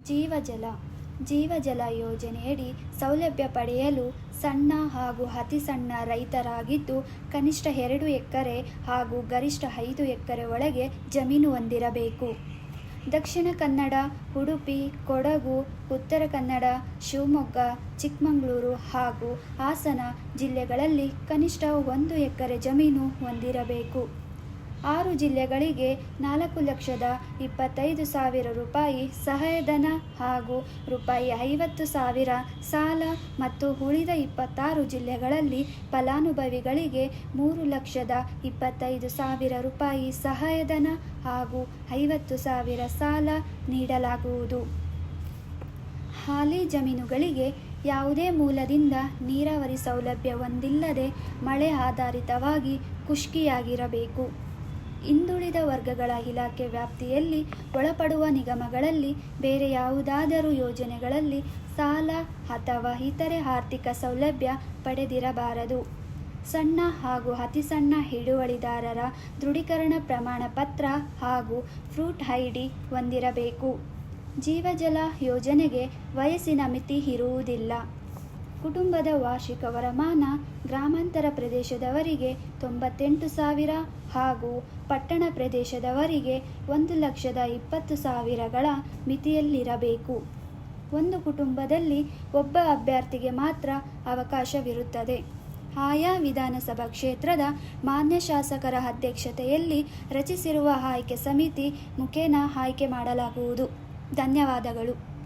ಜೀವಜಲ ಜೀವಜಲ ಯೋಜನೆಯಡಿ ಸೌಲಭ್ಯ ಪಡೆಯಲು ಸಣ್ಣ ಹಾಗೂ ಅತಿ ಸಣ್ಣ ರೈತರಾಗಿದ್ದು, ಕನಿಷ್ಠ ಎರಡು ಎಕರೆ ಹಾಗೂ ಗರಿಷ್ಠ ಐದು ಎಕರೆ ಒಳಗೆ ಜಮೀನು ಹೊಂದಿರಬೇಕು. ದಕ್ಷಿಣ ಕನ್ನಡ, ಉಡುಪಿ, ಕೊಡಗು, ಉತ್ತರ ಕನ್ನಡ, ಶಿವಮೊಗ್ಗ, ಚಿಕ್ಕಮಗಳೂರು ಹಾಗೂ ಹಾಸನ ಜಿಲ್ಲೆಗಳಲ್ಲಿ ಕನಿಷ್ಠ ಒಂದು ಎಕರೆ ಜಮೀನು ಹೊಂದಿರಬೇಕು. ಆರು ಜಿಲ್ಲೆಗಳಿಗೆ ನಾಲ್ಕು ಲಕ್ಷದ ಇಪ್ಪತ್ತೈದು ಸಾವಿರ ರೂಪಾಯಿ ಸಹಾಯಧನ ಹಾಗೂ ರೂಪಾಯಿ ಐವತ್ತು ಸಾವಿರ ಸಾಲ ಮತ್ತು ಉಳಿದ ಇಪ್ಪತ್ತಾರು ಜಿಲ್ಲೆಗಳಲ್ಲಿ ಫಲಾನುಭವಿಗಳಿಗೆ ಮೂರು ಲಕ್ಷದ ಇಪ್ಪತ್ತೈದು ಸಾವಿರ ರೂಪಾಯಿ ಸಹಾಯಧನ ಹಾಗೂ ಐವತ್ತು ಸಾವಿರ ಸಾಲ ನೀಡಲಾಗುವುದು. ಹಾಲಿ ಜಮೀನುಗಳಿಗೆ ಯಾವುದೇ ಮೂಲದಿಂದ ನೀರಾವರಿ ಸೌಲಭ್ಯ ಹೊಂದಿಲ್ಲದೆ ಮಳೆ ಆಧಾರಿತವಾಗಿ ಖುಷ್ಕಿಯಾಗಿರಬೇಕು. ಹಿಂದುಳಿದ ವರ್ಗಗಳ ಇಲಾಖೆ ವ್ಯಾಪ್ತಿಯಲ್ಲಿ ಒಳಪಡುವ ನಿಗಮಗಳಲ್ಲಿ ಬೇರೆ ಯಾವುದಾದರೂ ಯೋಜನೆಗಳಲ್ಲಿ ಸಾಲ ಅಥವಾ ಇತರೆ ಆರ್ಥಿಕ ಸೌಲಭ್ಯ ಪಡೆದಿರಬಾರದು. ಸಣ್ಣ ಹಾಗೂ ಅತಿ ಸಣ್ಣ ಹಿಡುವಳಿದಾರರ ದೃಢೀಕರಣ ಪ್ರಮಾಣ ಪತ್ರ ಹಾಗೂ ಫ್ರೂಟ್ ಐಡಿ ಹೊಂದಿರಬೇಕು. ಜೀವಜಲ ಯೋಜನೆಗೆ ವಯಸ್ಸಿನ ಮಿತಿ ಇರುವುದಿಲ್ಲ. ಕುಟುಂಬದ ವಾರ್ಷಿಕ ವರಮಾನ ಗ್ರಾಮಾಂತರ ಪ್ರದೇಶದವರಿಗೆ ತೊಂಬತ್ತೆಂಟು ಸಾವಿರ ಹಾಗೂ ಪಟ್ಟಣ ಪ್ರದೇಶದವರಿಗೆ ಒಂದು ಲಕ್ಷದ ಇಪ್ಪತ್ತು ಸಾವಿರಗಳ ಮಿತಿಯಲ್ಲಿರಬೇಕು. ಒಂದು ಕುಟುಂಬದಲ್ಲಿ ಒಬ್ಬ ಅಭ್ಯರ್ಥಿಗೆ ಮಾತ್ರ ಅವಕಾಶವಿರುತ್ತದೆ. ಆಯಾ ವಿಧಾನಸಭಾ ಕ್ಷೇತ್ರದ ಮಾನ್ಯ ಶಾಸಕರ ಅಧ್ಯಕ್ಷತೆಯಲ್ಲಿ ರಚಿಸಿರುವ ಆಯ್ಕೆ ಸಮಿತಿ ಮುಖೇನ ಆಯ್ಕೆ ಮಾಡಲಾಗುವುದು. ಧನ್ಯವಾದಗಳು.